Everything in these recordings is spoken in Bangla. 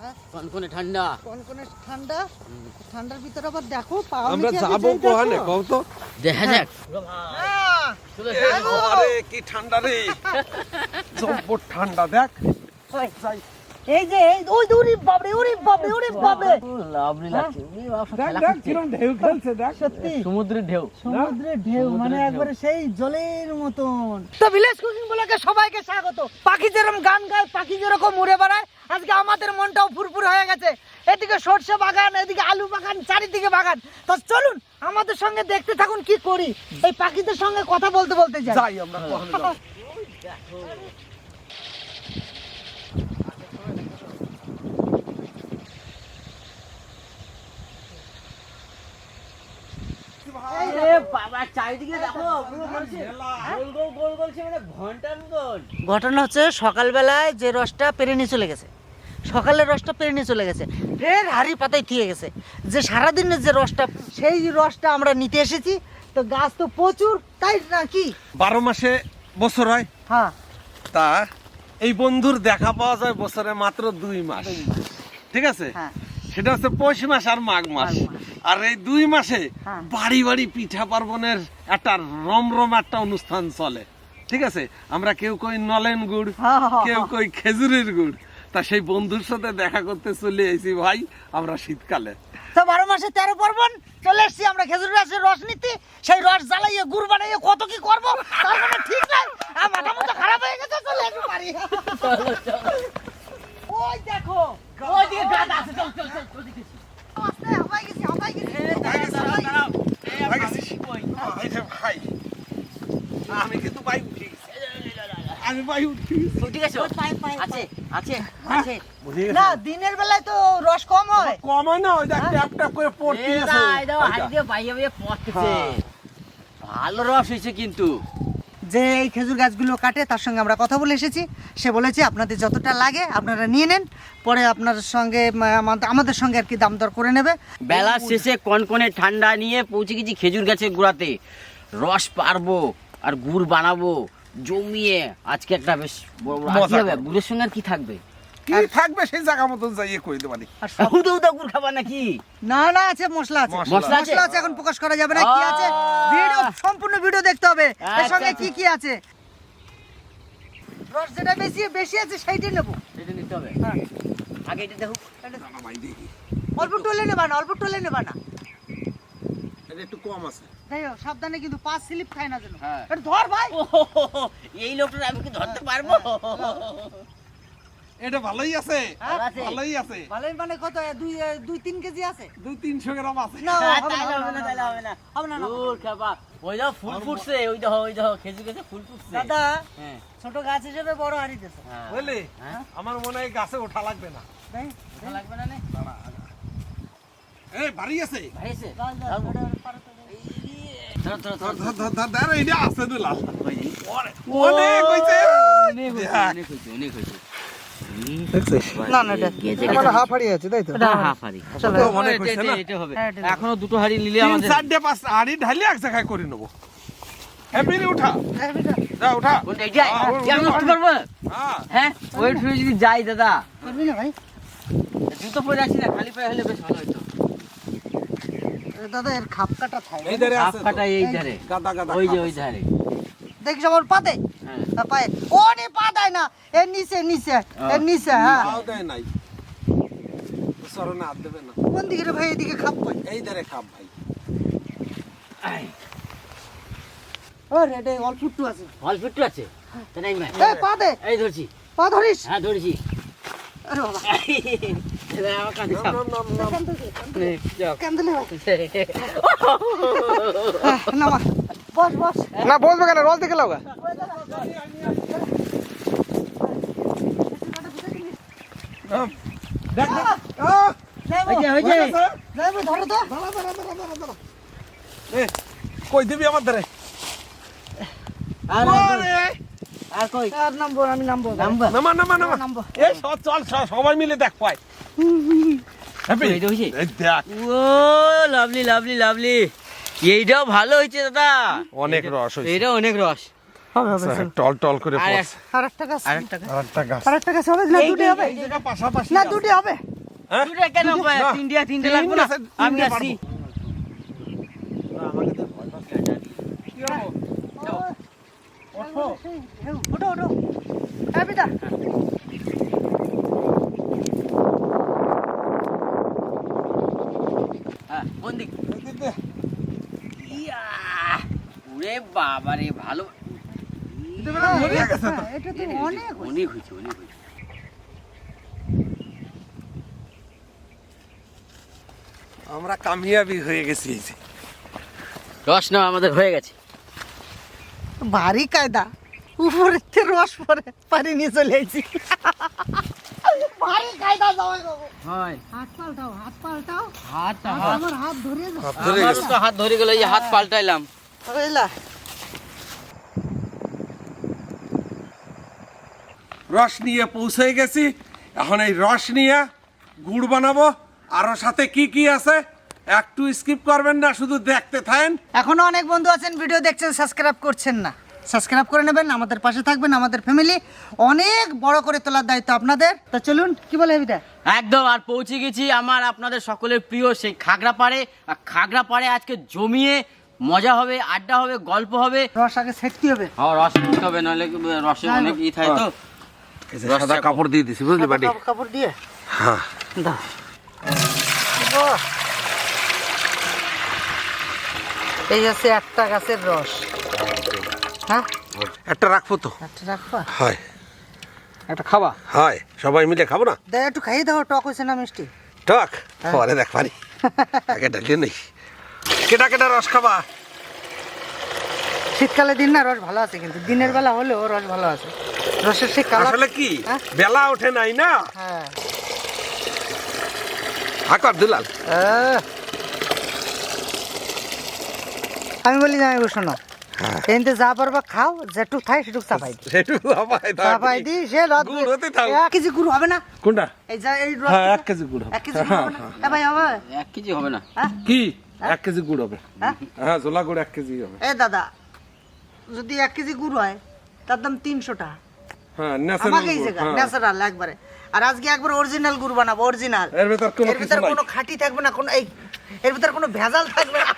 হ্যাঁ? কনকনে ঠান্ডা? কনকনে ঠান্ডা? ঠান্ডার ভিতরে আবার দেখো আমরা যাব কোহানে কও তো। দেখা যাক। হ্যাঁ। আরে কি ঠান্ডা রে। জব্বর ঠান্ডা দেখ। এই যে ওই বাবরে ওরে বাবরে ওরে বাবরে লাভলি লাগছে দেখ দেখ কিরম ঢেউ খেলছে দেখ। সত্যি? সমুদ্রের ঢেউ। সমুদ্রের ঢেউ মানে একবারে সেই জলের মতন। তো ভিলেজ কুকিং ব্লগে সবাইকে স্বাগত। পাখি যেরকম গান গায় পাখি যেরকম উড়ে বেড়ায় আজকে আমাদের মনটাও ফুরফুর হয়ে গেছে এদিকে সর্ষে বাগান এদিকে আলু বাগান চারিদিকে বাগান তো চলুন আমাদের সঙ্গে দেখতে থাকুন কি করি এই পাখিদের সঙ্গে কথা বলতে বলতে যাই আমরা মানে ঘটনা হচ্ছে সকালবেলায় যে রসটা পেরে নিয়ে চলে গেছে সকালের রসটা পেরে নিয়ে চলে গেছে। ফের হাড়ি পাতায় থিয়ে গেছে। যে সারাদিনের যে রসটা সেই রসটা আমরা নিতে এসেছি। তো গাছ তো প্রচুর তাই না কি বারো মাসে বছর হয়। হ্যাঁ। তা এই বন্ধুর দেখা পাওয়া যায় বছরে মাত্র দুই মাস। ঠিক আছে? হ্যাঁ। সেটা হচ্ছে পৌষ মাস আর মাঘ মাস। আর এই দুই মাসে হ্যাঁ। বাড়ি বাড়ি পিঠা পার্বণের একটা রমরম একটা অনুষ্ঠান চলে। ঠিক আছে? আমরা কেউ কই নলেন গুড় হ্যাঁ, কেউ। কই খেজুরের গুড় তা সেই বন্ধুর সাথে দেখা করতে চলে এসেছি ভাই আমরা শীতকালে। তো বারো মাসে তেরো পার্বণ চলে এসছি আমরা খেজুর গাছের রস নিতে। সেই রস জ্বালাইয়ে গুড় বানাইয়ে কত কি করব তার মানে ঠিক নাই। আর মাথা মতো খারাপ হয়ে গেছে চলে একটু বাড়ি। ওই দেখো ওইদিকে গাছ আছে চল চল চল আস্তে হাঁপাই গেছি হাঁপাই গেছি। দাঁড়াও দাঁড়াও ভাই আমি কিন্তু বাইক উঠে। আমি বাইক উঠে। গেছি ঠিক আছে। আছে আছে হ্যাঁ। আছে। না দিনের বেলায় তো রস কম হয়। কম হয় না ওই দেখ ট্যাপ ট্যাপ করে পড়তে আছে দা, এই দাও, হাড়ি দিয়ে বাইয়ে বাইয়ে পড়তেছে। হ্যাঁ। ভালো রস হয়েছে কিন্তু। যে এই খেজুর গাছগুলো কাটে তার সঙ্গে আমরা কথা বলে এসেছি। সে বলেছে আপনাদের যতটা লাগে আপনারা নিয়ে নেন। পরে আপনার সঙ্গে আমাদের- আমাদের সঙ্গে আর কি দাম দর করে নেবে। বেলা শেষে কনকনে ঠান্ডা নিয়ে পৌঁছে গেছি খেজুর গাছের গোড়াতে। রস পারব আর গুড় বানাবো। জমিয়ে আজকে একটা বেশ। গুড়ের সঙ্গে আর কি থাকবে? কি থাকবে সেই জায়গা মতন যাইয়ে করে দেবানি আর সব- উদা উদা গুড় খাবার নাকি? না না আছে মশলা আছে। মশলা। মশলা আছে? এখন প্রকাশ করা যাবে না। কি আছে? ভিডিও সম্পূর্ণ ভিডিও দেখতে হবে। এর সঙ্গে। কি কি আছে? রস যেটা বেশি বেশি আছে সেইটাই নেব। সেটা নিতে হবে? হ্যাঁ। আগে এটা দেখো। অল্প টলে নেবা না অল্প টলে নেবা না। এটা একটু কম আছে। যাই হোক সাবধানে কিন্তু পাঁচ স্লিপ খায় না যেন হ্যাঁ। এটা ধর ভাই এই লোকটা আমি কি ধরতে পারব এটা ভালোই আছে ভালোই আছে ভালোই মানে কত দুই দুই তিন কেজি আছে দুই তিনশো গ্রাম আছে না হ্যাঁ, হবে না, হবে না, তাহলে হবে না। হবে না, না। দূর খাবা। ওই দেখো ফুল ফুটছে ওই দেখো ওই দেখো খেজুর গাছে ফুল ফুটছে দাদা হ্যাঁ ছোট গাছ হিসেবে বড় হ্যাঁ। বুঝলি হ্যাঁ? আমার মনে হয় গাছে ওঠা লাগবে না ওটা লাগবে না? এই বাড়ি আছে? দাও, দাও, দাও। দাও। এইটা আছে এখনও দুটো হাড়ি নিলে চারটে পাঁচ হাড়ি ঢালি এক জায়গায় করে নেব। উঠা। যা উঠা? হ্যাঁ? হ্যাঁ? ওয়েট যদি যাই দাদা। করবি না ভাই? জুতো পরে আছি না খালি পায়ে হলে বেশ ভালো হতো দাদা এর খাপ কাটা থাকে এই ধারে আছে তো। কাটা এই ধারে। গাদা গাদা ওই যে ওই। ধারে। দেখিস আমার পা দেয় হ্যাঁ। তা পায়ে। ও নে পা দেয় না। এর নিচে নিচে এর নিচে হ্যাঁ। পাও দেয় নাই। সরনে হাত দেবে না। কোন দিকে রে ভাই? এদিকে খাপ পাই এই ধারে খাপ ভাই। আই, ও রে এটা অল্প একটু আছে। অল্প একটু আছে? তো নাই মা। এই পা দে। এই ধরছি। পা ধরিস। হ্যাঁ ধরেছি। আরে বাবা। না বসবে কেন? রস দেখে লাগা কই দিবি আমার ধারে? আর আর কই? আর নামবো আমি নামবো নামবা। নামা নামা নামা। এই সব চল সবাই মিলে দেখ পাই হ্যাপি? এইটা হয়েছে? এই দেখ। ও লাভলি লাভলি লাভলি। এইটাও ভালো হয়েছে দাদা। অনেক রস হয়েছে। এটা অনেক রস। টল টল করে গাছ। গাছ। গাছ। হবে না দুটি হবে। পাশাপাশি না আছে। দুটি হবে। হ্যাঁ? দুটো কেন না, তিনটে তিনটে লাগবে না? আমি আসি। ওঠো। ওঠো হ্যাঁ পিতা হ্যাঁ কোন দিক? ইয়া ওরে বাবা রে ভালো। হ্যাঁ, এটা তো অনেক অনেক হয়েছে অনেক হয়েছে। আমরা কামিয়াবি হয়ে গেছি। রস না আমাদের হয়ে গেছে। ভারী কায়দা। উপরে থেকে রস পরে পানি নিয়ে চলে আইছি। ভারী কায়দা জামাই বাবু। হয়। হাত পাল্টাও হাত পাল্টাও। হাতটা আমার হাত ধরে যাও। হাত ধরে আমার তো হাত ধরে গেল এই হাত পাল্টাইলাম। বুঝলা? রস নিয়ে পৌঁছে গেছি। এখন এই রস নিয়ে গুড় বানাবো। আরও সাথে কি কি আছে? একটু স্কিপ করবেন না শুধু দেখতে থাকেন। এখনও অনেক বন্ধু আছেন ভিডিও দেখছেন সাবস্ক্রাইব করছেন না। সাবস্ক্রাইব করে নেবেন আমাদের পাশে থাকবেন আমাদের ফ্যামিলি অনেক বড় করে তোলার দায়িত্ব আপনাদের। তা চলুন কি বলে বিদা একদম আর পৌঁছে গেছি আমার আপনাদের সকলের প্রিয় সেই খাগড়া পাড়ে আর খাগড়া পাড়ে আজকে জমিয়ে মজা হবে আড্ডা হবে গল্প হবে। রস আগে সেটতে হবে? হ্যাঁ রস করতে হবে নাহলে রসে অনেক ই থাকে তো। সাদা কাপড় দিয়ে দিছি বুঝলি বাড়ি কাপড়- কাপড় দিয়ে? হ্যাঁ। দাও। এই আছে একটা গাছের রস। হ্যাঁ? একটা রাখব তো। একটা রাখবা? হয়। একটা খাবা? হয়। সবাই মিলে খাব না? দেখ একটু খাইয়ে দাও টক হয়েছে না মিষ্টি? টক? পরে দেখ পারি। আগে ডালিয়ে নেই। কেটা কেটা রস খাবা? শীতকালে দিন না রস ভালো আছে কিন্তু। দিনের বেলা হলেও রস ভালো আছে। রসের সে কালার আসলে কি? হ্যাঁ? বেলা ওঠে নাই না? হ্যাঁ। হাকর দুলাল। আহ। আমি বলি জামাই শোনো হ্যাঁ। এনতে যা পারবা খাও যেটুক খাই সেটুক চাপাই চাপাই। চাপাই দিই সে রাত গুড় হতে থাক। এক কেজি গুড় হবে না। কোনটা? এই যা এই রস হ্যাঁ এক কেজি গুড় হবে। এক কেজি হবে না। এ ভাই হবে? এক কেজি হবে না। হ্যাঁ? কি? এক কেজি গুড় হবে। হ্যাঁ? হ্যাঁ জোলা গুড় এক কেজি হবে। এ দাদা যদি এক কেজি গুড় হয় তার দাম তিনশো টাকা। হ্যাঁ ন্যাচারাল আমাকে এই জায়গা ন্যাচারাল একবারে। আর আজকে একবার অরিজিনাল গুড় বানাবো অরিজিনাল এর ভেতর কোনো খাঁটি থাকবে না কোনো এই এর ভিতরে কোনো ভেজাল থাকবে না।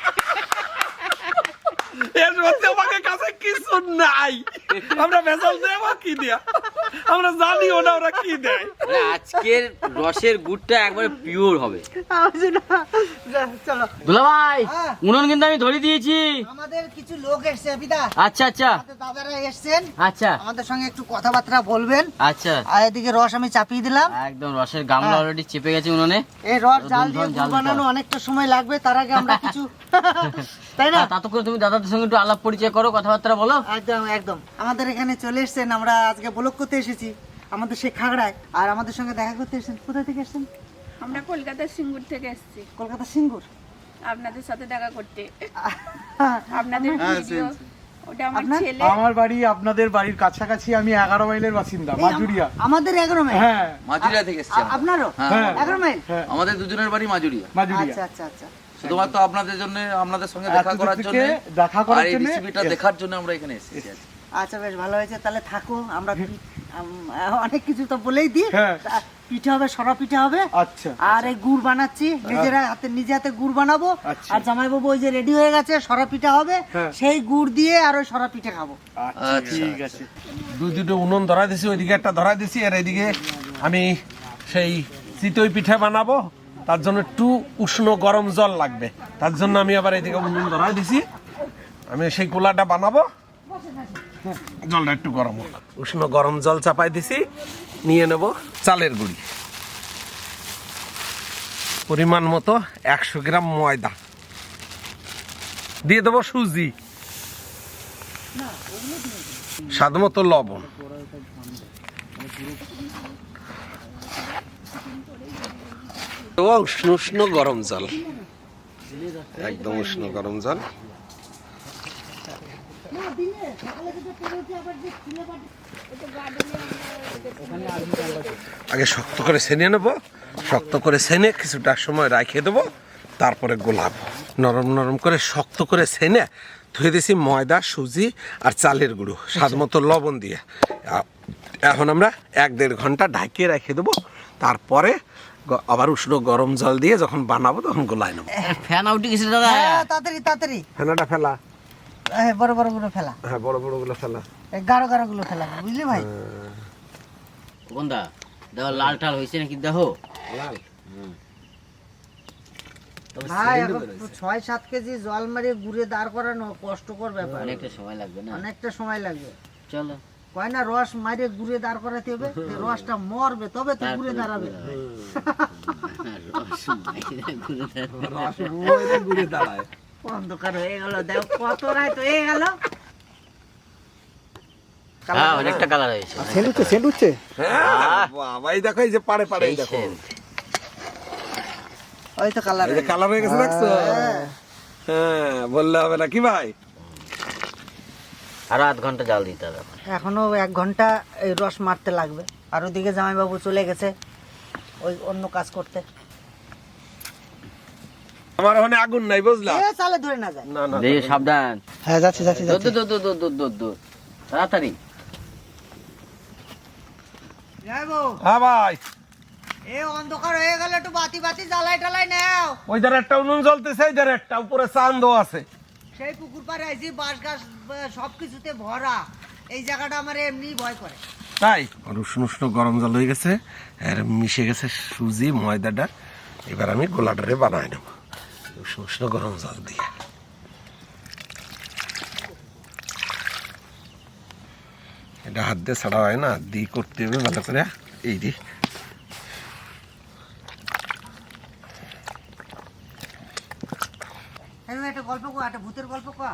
এর মধ্যে আমাকে কাছে কিছু নাই। আমরা ভেজাল দেবো কি দিয়া? আমরা জানি ওটা ওরা কি দেয়। আজকের রসের গুড়টা একবারে পিওর হবে। দুলা ভাই হ্যাঁ। উনুন কিন্তু আমি ধরে দিয়েছি। আমাদের কিছু লোক এসছে পিতা আচ্ছা আচ্ছা। দাদারা এসছেন। আচ্ছা। আমাদের সঙ্গে একটু কথাবার্তা বলবেন। আচ্ছা। আর এদিকে রস আমি চাপিয়ে দিলাম। একদম রসের গামলা হ্যাঁ। অলরেডি চেপে গেছে উনুনে। এই রস জাল দিয়ে বানানো অনেকটা সময় লাগবে তার আগে আমরা কিছু তাই না? হ্যাঁ, তা তো করে তুমি দাদাদের সঙ্গে একটু আলাপ পরিচয় করো কথাবার্তা বলো। একদম একদম। আমাদের এখানে চলে এসেছেন আমরা আজকে ব্লক করতে এসেছি আমাদের সেই খাগড়ায়। আর আমাদের সঙ্গে দেখা করতে এসেছেন কোথা থেকে এসেছেন? আমরা কলকাতার সিঙ্গুর থেকে এসেছি। কলকাতা সিঙ্গুর? আপনাদের সাথে দেখা করতে। আপনাদের ভিডিও ওটা আমার ছেলে। আমার বাড়ি আপনাদের বাড়ির কাছাকাছি আমি এগারো মাইলের বাসিন্দা মাজুরিয়া। আমাদের এগারো মাইল? হ্যাঁ। মাজুরিয়া থেকে এসেছি আপনারও? হ্যাঁ। এগারো মাইল? হ্যাঁ। আমাদের দুজনের বাড়ি মাজুরিয়া। মাজুরিয়া। আচ্ছা আচ্ছা আচ্ছা। শুধুমাত্র আপনাদের জন্য আপনাদের সঙ্গে দেখা করার জন্য দেখা করার জন্যে রেসিপিটা দেখার জন্য আমরা এখানে এসেছি আচ্ছা বেশ ভালো হয়েছে। তাহলে থাকো আমরা অনেক কিছু তো বলেই দিই। হ্যাঁ। পিঠে হবে সরা পিঠে হবে। আচ্ছা। আর এই গুড় বানাচ্ছি নিজেরা হাতে নিজে হাতে গুড় বানাবো। আর জামাই বাবু ওই যে রেডি হয়ে গেছে সরা পিঠা হবে। হ্যাঁ। সেই গুড় দিয়ে আর ওই সরা পিঠে খাব। আচ্ছা। আচ্ছা, ঠিক আছে। দুই দুটো উনুন ধরা দিছি ওইদিকে একটা ধরা দিছি আর এইদিকে আমি সেই চিতই পিঠা বানাবো। তার জন্য একটু উষ্ণ গরম জল লাগবে। তার জন্য আমি আবার এদিকে উনুন ধরা দিছি। আমি সেই কোলাটা বানাবো। জলটা একটু গরম হোক। উষ্ণ গরম জল চাপাই দিছি। নিয়ে নেব চালের গুঁড়ি। পরিমাণ মতো একশো গ্রাম ময়দা। দিয়ে দেবো সুজি। স্বাদ মতো লবণ। এবং উষ্ণ গরম জল। একদম উষ্ণ গরম জল। আগে শক্ত করে সেনে নেব। শক্ত করে সেনে কিছুটা সময় রাখে দেবো। তারপরে গোলাপ নরম নরম করে শক্ত করে সেনে ধুয়ে দিছি ময়দা, সুজি আর চালের গুঁড়ো। স্বাদ মতো লবণ দিয়ে। এখন আমরা এক দেড় ঘণ্টা ঢাকিয়ে রেখে দেবো। তারপরে আবার উষ্ণ গরম জল দিয়ে যখন বানাবো তখন গোলায় নেব। ফ্যান আউটে গেছে দাদা। হ্যাঁ তাড়াতাড়ি তাড়াতাড়ি। ফেনাটা ফেলা। হ্যাঁ বড় বড়গুলো ফেলা। হ্যাঁ বড় বড়গুলো ফেলা। এই গাঢ় গাঢ়গুলো ফেলা বুঝলি ভাই? কোনটা দেখো লাল টাল হয়েছে নাকি? দেখো। লাল। ভাই। ছয় সাত কেজি জল মারিয়ে ঘুরে দাঁড় করানো কষ্টকর ব্যাপার। অনেকটা সময় লাগবে না? অনেকটা সময় লাগবে। চলো। কয় না রস মারিয়ে ঘুরে দাঁড় করাতে হবে রসটা মরবে তবে তো ঘুরে দাঁড়াবে। অন্ধকার হয়ে গেল দেখো কত রাত হয়ে গেল। হ্যাঁ অনেকটা কালার হয়েছে। সেন্ট উঠছে সেন্ট উঠছে? হ্যাঁ দেখো এই যে পারে পারে দেখো। ওই তো কালার কালার হয়ে গেছে দেখছ? হ্যাঁ বললে হবে না কি ভাই? আরও আধ ঘণ্টা জাল দিতে হবে এক ঘণ্টা এই রস মারতে লাগবে। আর ওদিকে জামাইবাবু চলে গেছে ওই অন্য কাজ করতে। আমার ওখানে আগুন নাই বুঝলা? এ চালে ধরে না যায়। না না সাবধান। হ্যাঁ যাচ্ছি যাচ্ছি তাড়াতাড়ি। যাইবো হ্যাঁ ভাই। এ অন্ধকার হয়ে গেল একটু বাতি বাতি জ্বালাই টালাই নাও। ওই ধারে একটা উনুন জ্বলতেছে এই ধারে একটা। উপরে চান্দও আছে। সেই পুকুর পাড়ে আইছি, বাঁশ গাছ সব কিছুতে ভরা। এই জায়গাটা আমার এমনি ভয় করে। তাই? আর উষ্ণ উষ্ণ গরম জল হয়ে গেছে, আর মিশে গেছে সুজি, ময়দাটা। এবার আমি গোলাটারে বানাই নেব, উষ্ণ উষ্ণ গরম জল দিয়ে। এটা হাত দিয়ে ছাড়া হয় না দিয়ে করতে হবে ভালো করে। এই দি হ্যাঁ ভাই, একটা গল্প কো একটা ভূতের গল্প কো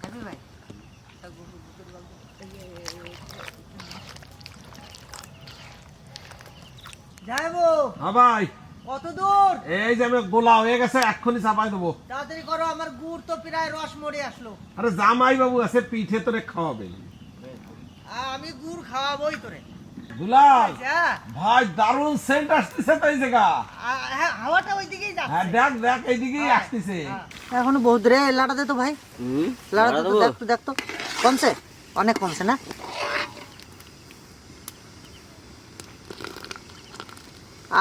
হ্যাপি ভাই। যাইবো হ্যাঁ ভাই। কত দূর? এই যে আমি গোলা হয়ে গেছে এক্ষুনি চাপাই দেবো। তাড়াতাড়ি করো আমার গুড় তো প্রায় রস মরে আসলো। আরে জামাই বাবু আছে পিঠে তোরে খাওয়াবে। আমি গুড় খাওয়াবোই তোরে। দুলাল হ্যাঁ ভাই দারুণ সেন্ট আসতেছে তো এই জায়গা। হ্যাঁ হাওয়াটা ওই দিকেই হ্যাঁ দেখ দেখ এইদিকেই আসতেছে। এখনও বহুত রে লাড়া দে তো ভাই। লাড়া দে তো দেখ তো দেখ তো। কমছে? অনেক কমছে না?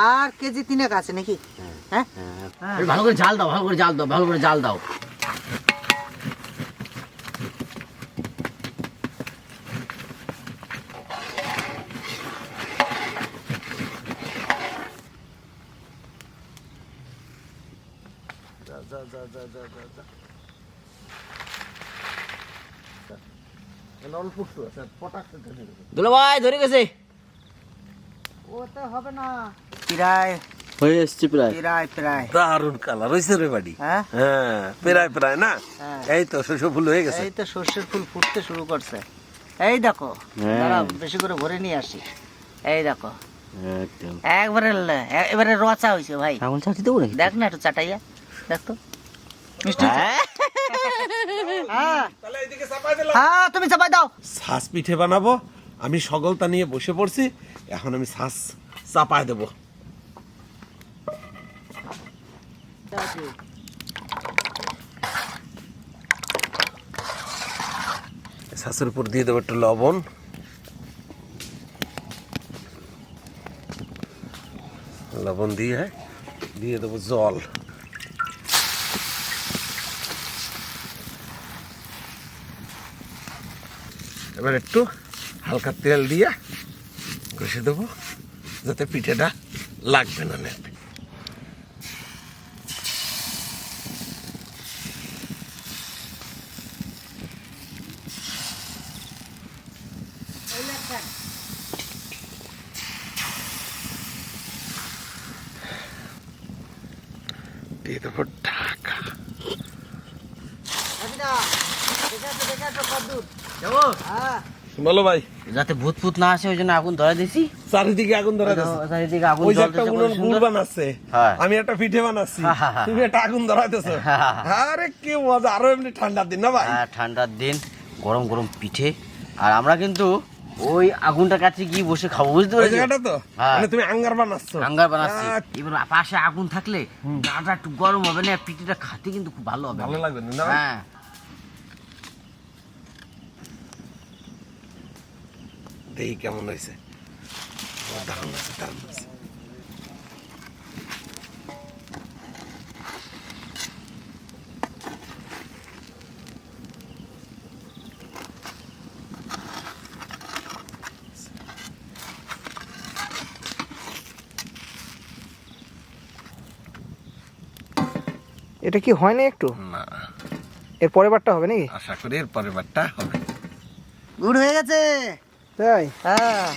আর কেজি তিনেক আছে নাকি? হ্যাঁ। ভালো করে জাল দাও ভালো করে জাল দাও ভালো করে জাল দাও। দুলো ভাই ধরে গেছে। ওতে হবে না। প্রায়। হয়ে এসছে প্রায়। প্রায় প্রায়। দারুণ কালার হয়েছে রে বাড়ি। হ্যাঁ? হ্যাঁ প্রায় প্রায় না? হ্যাঁ। এই তো শস্য ফুল হয়ে গেছে। এই তো সর্ষের ফুল ফুটতে শুরু করছে। এই দেখো হ্যাঁ। বেশি করে ভরে নিয়ে আসি। এই দেখো। একবারে লে- এবারে রচা হয়েছে ভাই। আগুন চাটি দেবো দেখ না একটু চাটাইয়া। হ্যাঁ? হ্যাঁ। তাহলে এইদিকে চাপাই হ্যাঁ তুমি চাপাই দাও। শ্বাস পিঠে বানাবো। আমি সগলতা নিয়ে বসে পড়ছি। এখন আমি শ্বাস চাপায় দেবো। শ্বাসের উপর দিয়ে দেবো একটু লবণ। লবণ দিয়ে দিয়ে দেবো জল। এবার একটু হালকা তেল দিয়ে কষে দেবো, যাতে পিঠেটা লাগবে না নেট দিয়ে দেবো ঢাকা। দেখে হ্যাঁ, বলো ভাই। যাতে ভূত ফুত না আসে ওই জন্য আগুন ধরে দিছি। চারিদিকে আগুন ধরা দিছে। চারিদিকে আগুন ওই যে একটা উনুন গুড় বানাচ্ছে হ্যাঁ। আমি একটা পিঠে বানাচ্ছি। হা, হা, হা। তুমি একটা আগুন ধরাইতেছো। আরে কি মজা আরও এমনি ঠান্ডার দিন না ভাই? হ্যাঁ ঠান্ডার দিন গরম গরম পিঠে। আর আমরা কিন্তু ওই আগুনটার কাছে গিয়ে বসে খাব বুঝতে পেরেছ? জায়গাটা তো? হ্যাঁ। মানে তুমি আঙ্গার বানাচ্ছ। আঙ্গার বানাচ্ছি। এবার পাশে আগুন থাকলে গাটা একটু গরম হবে না পিঠেটা খাতে কিন্তু খুব ভালো হবে। ভালো লাগবে না? হ্যাঁ। দেখি কেমন হয়েছে। দারুণ আছে দারুণ আছে। এটা কি হয় না একটু? না। এর পরের বারটা হবে নাকি? আশা করি এর পরের বারটা হবে। গুড় হয়ে গেছে। তাই? হ্যাঁ।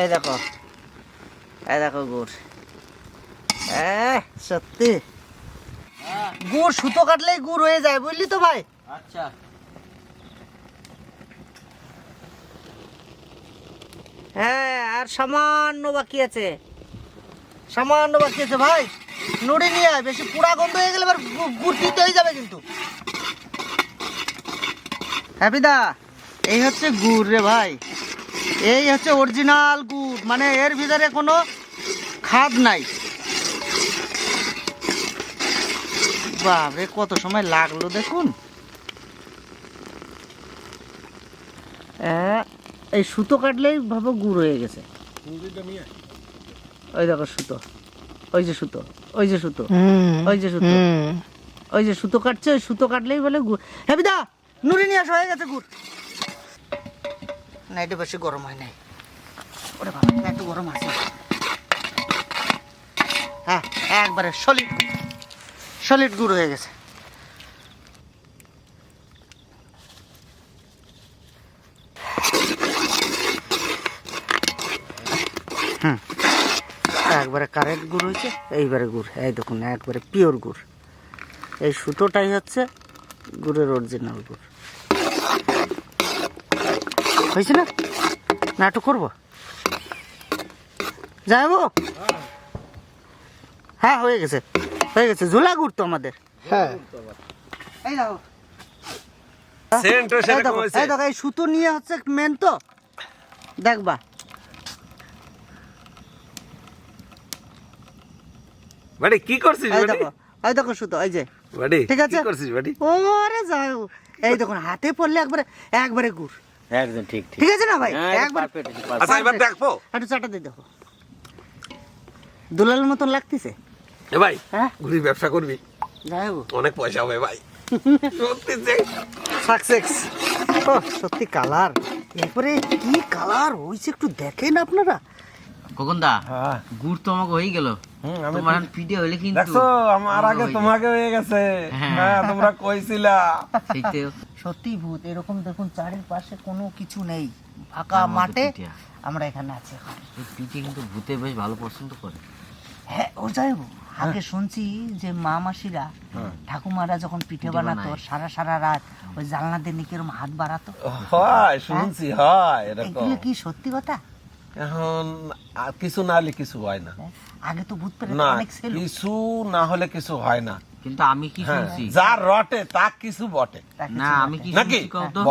এই দেখো। এই দেখো গুড়। হ্যাঁ সত্যি? গুড় সুতো কাটলেই গুড় হয়ে যায় বুঝলি তো ভাই? আচ্ছা। হ্যাঁ আর সামান্য বাকি আছে। সামান্য বাকি আছে ভাই। নুড়ি নিয়ে আয় বেশি পুরা গন্ধ হয়ে গেলে এবার গুড় দিতে হয়ে যাবে কিন্তু। হ্যাপিদা এই হচ্ছে গুড় রে ভাই। এই হচ্ছে অরিজিনাল গুড় মানে এর ভিতরে কোনো খাদ নাই। বাপরে কত সময় লাগল দেখুন। এই সুতো কাটলেই ভাবো গুড় হয়ে গেছে। ওই দেখো সুতো ওই যে সুতো ওই যে সুতো ওই যে সুতো ওই যে সুতো কাটছে ওই সুতো কাটলেই বলে গুড় হ্যাঁ নুরি নিয়ে আসো হয়ে গেছে গুড়। না বেশি গরম হয় নাই। ওরে বাবা না, একটু গরম আছে। হ্যাঁ একবারে সলিড সলিড গুড় হয়ে গেছে। একবারে কারেন্ট গুড় হয়েছে এইবারে গুড়। এই দেখুন একবারে পিওর গুড়। এই সুতোটাই হচ্ছে গুড়ের অরিজিনাল গুড়। হয়েছে না? না একটু করব? যাব? হ্যাঁ হয়ে গেছে। হয়ে গেছে। ঝোলা গুড় তো আমাদের। হ্যাঁ। এই দেখো। এই দেখো এই সুতো নিয়ে হচ্ছে মেন তো। দেখবা। বাড়ি কি করছিস এই দেখো এই দেখো সুতো এই যে। বাড়ি ঠিক আছে। কি করছিস বাড়ি? ওরে যাও। এই দেখুন হাতে পড়লে একবারে একবারে গুড় একদম ঠিক ঠিক। ঠিক আছে না ভাই? হ্যাঁ, একবার perfect, perfect। আচ্ছা এবার দেখব। একটু চাটা দিয়ে দেখো। দুলালের মতন লাগতেছে? এ ভাই হ্যাঁ? ঘুরি ব্যবসা করবি? যাই হোক অনেক পয়সা হবে ভাই। সত্যি যে। সাকসেস সত্যি কালার এরপরে কি কালার হয়েছে একটু দেখেন আপনারা। কখন দা হ্যাঁ। গুড় তো আমাকে হয়ে গেল। আমি তোমার এখন পিঠে হইলে কিন্তু দেখছ আমার আগে তোমাকে হয়ে গেছে। হ্যাঁ। হ্যাঁ তোমরা কইছিলা। সেই তো। সত্যি ভূত এরকম দেখুন চারিপাশে কোনো কিছু নেই। ফাঁকা মাঠে আমরা এখানে আছি এখন। পিঠে কিন্তু ভূতে বেশ ভালো পছন্দ করে। হ্যাঁ ও যাই আগে শুনছি যে মা মাসিরা ঠাকুমারা যখন পিঠে বানাতো সারা সারা রাত ওই জানলা দিয়ে কিরম হাত বাড়াতো। হয় শুনছি হয়? এরকম। এগুলো কি সত্যি কথা? এখন কিছু না হলে কিছু হয় না। হ্যাঁ? আগে তো ভূত না অনেক ছিল কিছু না হলে কিছু হয় না। কিন্তু আমি কি হ্যাঁ শুনছি? যার রটে তা কিছু বটে। না আমি কি নাকি? তো?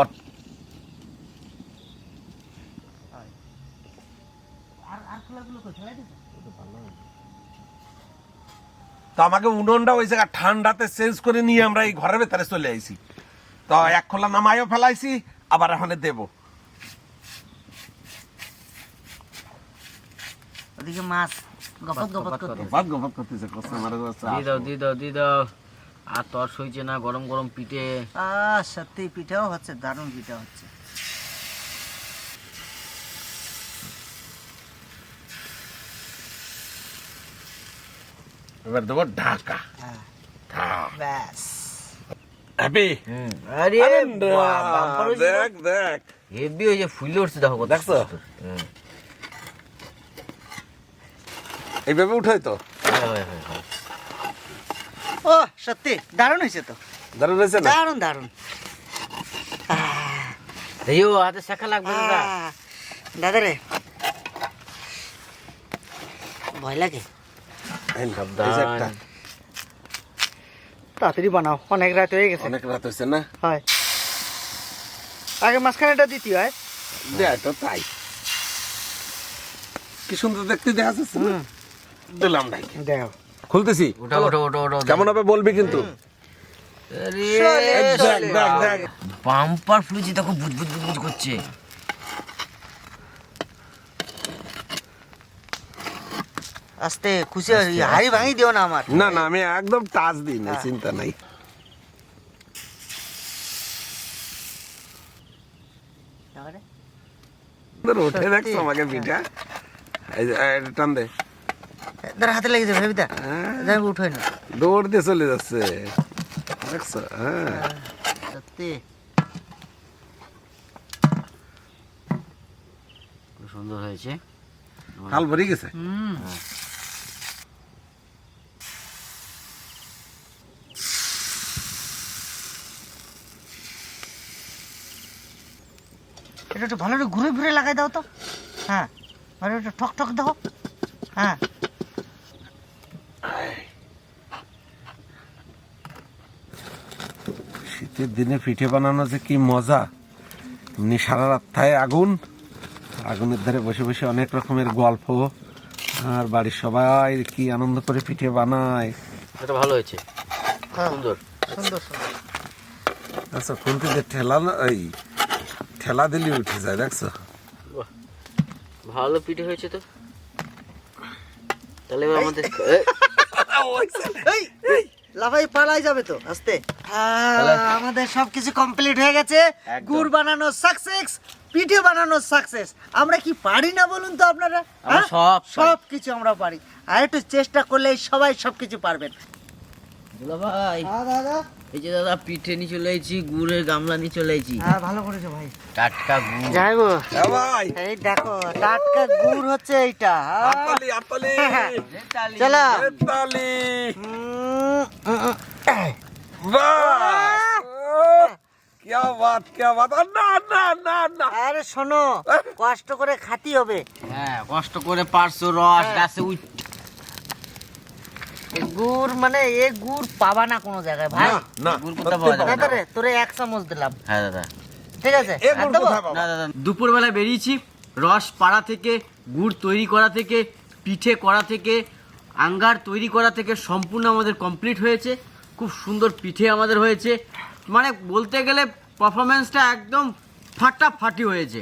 আমাকে উনুনটা ওই জায়গা ঠান্ডাতে চেঞ্জ করে নিয়ে আমরা এই ঘরের ভেতরে চলে আইছি। তো এক খোলা নামাইও ফেলাইছি আবার এখানে দেবো। ওদিকে মাছ। গপত গপত দাও দাও দাও আর তর সইছে না গরম গরম পিঠে। আহ সত্যি পিঠাও হচ্ছে দারুণ পিঠা হচ্ছে। এবার দেবো ঢাকা। হ্যাঁ। ব্যাস। হ্যাপি আরে। দেখ দেখ। হেভি হয়েছে ফুলে উঠছে দেখো দেখছ? হুম। এইভাবে উঠাই তো। ও সত্যি দারুণ হয়েছে তো। দারুণ হয়েছে না? দারুণ দারুণ। হাতে শেখা লাগবে দাদা দাদা রে। ভয় লাগে। তাড়াতাড়ি বানাও অনেক রাত হয়ে গেছে। অনেক রাত হয়েছে না? হয়। আগে মাঝখানেটা দিতে হয়। তো তাই। কি সুন্দর দেখতে দেখা যাচ্ছে? দিলাম দেখো। খুলতেছি? ওটা ওটা ওটা ওটা কেমন হবে বলবি কিন্তু? ফুলেছি বুঝ বুঝ বুঝ করছে। আস্তে খুশি হাড়ি ভাঙি দিও না আমার। না না আমি একদম টাচ দিই না চিন্তা নাই। উঠে দেখছ আমাকে পিঠা। টান দে। তার হাতে লেগে যাবে হ্যাঁ, উঠোই না দৌড় দিয়ে চলে যাচ্ছে। দেখছ? হ্যাঁ। সত্যি। সুন্দর হয়েছে। হাল ভরে গেছে? এটা একটু ভালো করে ঘুরে ঘুরে লাগাই দাও তো। হ্যাঁ ভালো একটু ঠক ঠক দাও। হ্যাঁ। শীতের দিনে পিঠে বানানো যে কি মজা। এমনি সারা রাত্রায় আগুন। আগুনের ধারে বসে বসে অনেক রকমের গল্প। আর বাড়ির সবাই কি আনন্দ করে পিঠে বানায়। এটা ভালো হয়েছে। সুন্দর। সুন্দর সুন্দর। আচ্ছা খুন্তিতে ঠেলা এই ঠেলা দিলে উঠে যায় দেখছ? ভালো পিঠে হয়েছে তো। তাহলে আমাদের পালাই যাবে তো আস্তে। আমাদের সবকিছু কমপ্লিট হয়ে গেছে। গুড় বানানো সাকসেস পিঠে বানানো সাকসেস আমরা কি পারি না বলুন তো আপনারা? হ্যাঁ? সব। সব কিছু আমরা পারি। আর একটু চেষ্টা করলে সবাই সবকিছু পারবেন। দুলা ভাই হ্যাঁ দাদা। এই যে দাদা পিঠে নিয়ে চলে এসেছি গুড়ের গামলা নিয়ে চলে এসেছি। হ্যাঁ ভালো করেছ ভাই। টাটকা গুড়। যাইবো এ ভাই। এই দেখো টাটকা গুড় হচ্ছে এইটা? আতালি আতালি চলো। দুপুর বেলা আরে শোনো কষ্ট করে হবে। হ্যাঁ কষ্ট করে রস হ্যাঁ। গুড় মানে এ গুড় পাবা না কোনো জায়গায় তোরে এক চামচ দিলাম। হ্যাঁ, দাদা। ঠিক আছে এ গুড় দুপুরবেলা বেরিয়েছি রস পাড়া থেকে গুড় তৈরি করা থেকে পিঠে করা থেকে আঙ্গার তৈরি করা থেকে সম্পূর্ণ আমাদের কমপ্লিট হয়েছে। খুব সুন্দর পিঠে আমাদের হয়েছে। মানে বলতে গেলে পারফরমেন্সটা একদম ফাটাফাটি হয়েছে।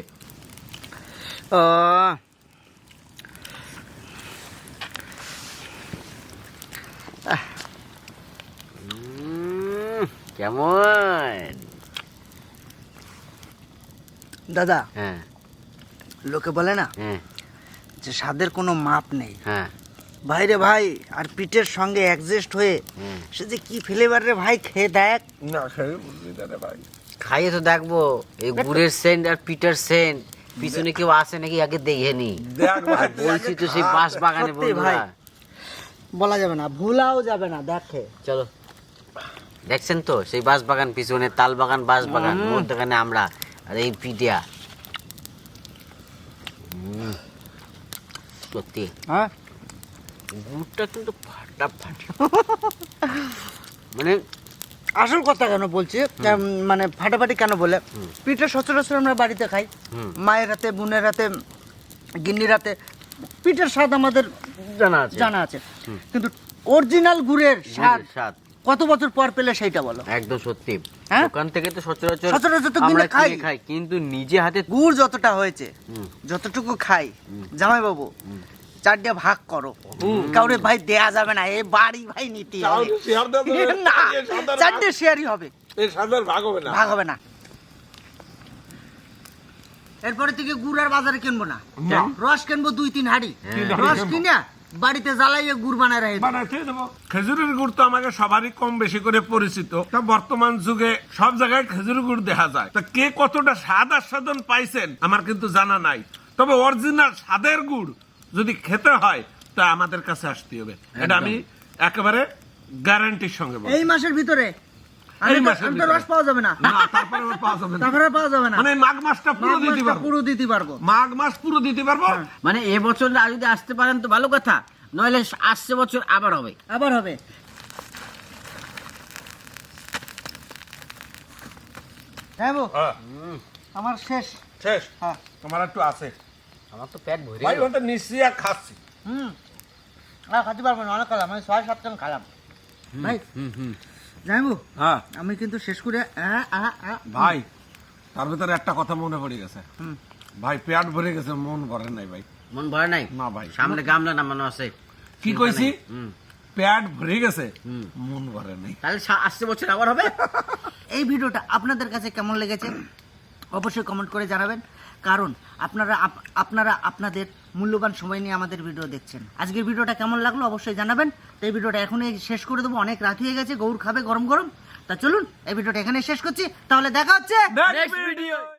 কেমন? দাদা হ্যাঁ। লোকে বলে না হ্যাঁ। যে স্বাদের কোনো মাপ নেই। হ্যাঁ। ভাইরে ভাই আর পিঠের সঙ্গে অ্যাডজাস্ট হয়ে সে যে কি ফ্লেভার রে ভাই খেয়ে দেখ। না খেয়ে বুঝবি না রে ভাই। খাইয়ে তো দেখব এই গুড়ের সেন্ট আর পিটার সেন্ট পিছনে কেউ আসে নাকি আগে দেখে নি। দেখ ভাই বলছি তো সেই বাঁশ বাগানে ভাই। বলা যাবে না ভুলাও যাবে না দেখে। চলো। দেখছেন তো সেই বাঁশ বাগান পিছনে তাল বাগান বাঁশ বাগান মধ্যখানে আমরা আর এই পিডিয়া উম, সত্যি। হ্যাঁ? গুড়টা কিন্তু ফাটাফাটি মানে আসল কথা কেন বলছি? মানে ফাটাফাটি কেন বলে? পিঠে সচরাচর আমরা বাড়িতে খাই। মায়ের হাতে বোনের হাতে গিন্নির হাতে পিঠের স্বাদ আমাদের জানা আছে। জানা আছে। কিন্তু অরিজিনাল গুড়ের স্বাদ স্বাদ। কত বছর পর পেলে সেইটা বলো? একদম সত্যি। হ্যাঁ? দোকান থেকে তো সচরাচর সচরাচর তো কিনে খাই। খাই কিন্তু নিজে হাতে গুড় যতটা হয়েছে যতটুকু খাই জামাই বাবু চারটে ভাগ করো। কাউরে ভাই দেয়া যাবে না এই বাড়ি ভাই নিতে হবে। না চারটে শেয়ারই হবে। ভাগ হবে না। ভাগ হবে না। এরপরে থেকে গুড় আর বাজারে কিনবো না। রস কিনবো দুই তিন হাড়ি। রস কিনা বাড়িতে জ্বালাইয়ে গুড় বানায় রাখি খেজুরের গুড় তো আমাকে সবারই কম বেশি করে পরিচিত। তা বর্তমান যুগে সব জায়গায় খেজুরের গুড় দেখা যায়। তা কে কতটা স্বাদ আস্বাদন পাইছেন আমার কিন্তু জানা নাই। তবে অরিজিনাল স্বাদের গুড় যদি খেতে হয় তা আমাদের কাছে আসতে হবে। এটা আমি একেবারে গ্যারান্টির সঙ্গে এই মাসের ভিতরে? আমি এই তো- মাসের আমি তো ভিতরে। রস পাওয়া যাবে না। না তারপরে পাওয়া যাবে না। তারপরে পাওয়া যাবে না। মানে মাঘ মাসটা পুরো দিতে পারব। পুরো দিতে পারব। মাঘ মাস পুরো দিতে পারব। মানে এ বছর যদি আসতে পারেন তো ভালো কথা নইলে আসছে বছর আবার হবে। আবার হবে। হ্যাঁ হ্যাঁ, আমার শেষ। শেষ। হ্যাঁ। তোমার একটু আছে। আমার তো পেট ভরে ভাই ওটা নিশ্চয়ই আর খাচ্ছি। হুম। আর খাতে পারব না অনেক খেলাম আমি ছয় সাতজন খেলাম। ভাই জানব? হ্যাঁ। আমি কিন্তু শেষ করে আ, আ, আ, ভাই তার ভিতরে একটা কথা মনে পড়ে গেছে। হুম। ভাই পেট ভরে গেছে মন ভরে নাই ভাই। মন ভরে নাই? না ভাই। সামনে গামলা নামানো আছে। কি কইছি? হুম। পেট ভরে গেছে হুম। মন ভরে নাই। তাহলে আসছে বছর আবার হবে? এই ভিডিওটা আপনাদের কাছে কেমন লেগেছে? অবশ্যই কমেন্ট করে জানাবেন। কারণ আপনারা আপ- আপনারা আপনাদের মূল্যবান সময় নিয়ে আমাদের ভিডিও দেখছেন। আজকের ভিডিওটা কেমন লাগল অবশ্যই জানাবেন। তো এই ভিডিওটা এখনই শেষ করে দেবো। অনেক রাত হয়ে গেছে গৌর খাবে গরম গরম। তা চলুন, এই ভিডিওটা এখানে শেষ করছি। তাহলে দেখা হচ্ছে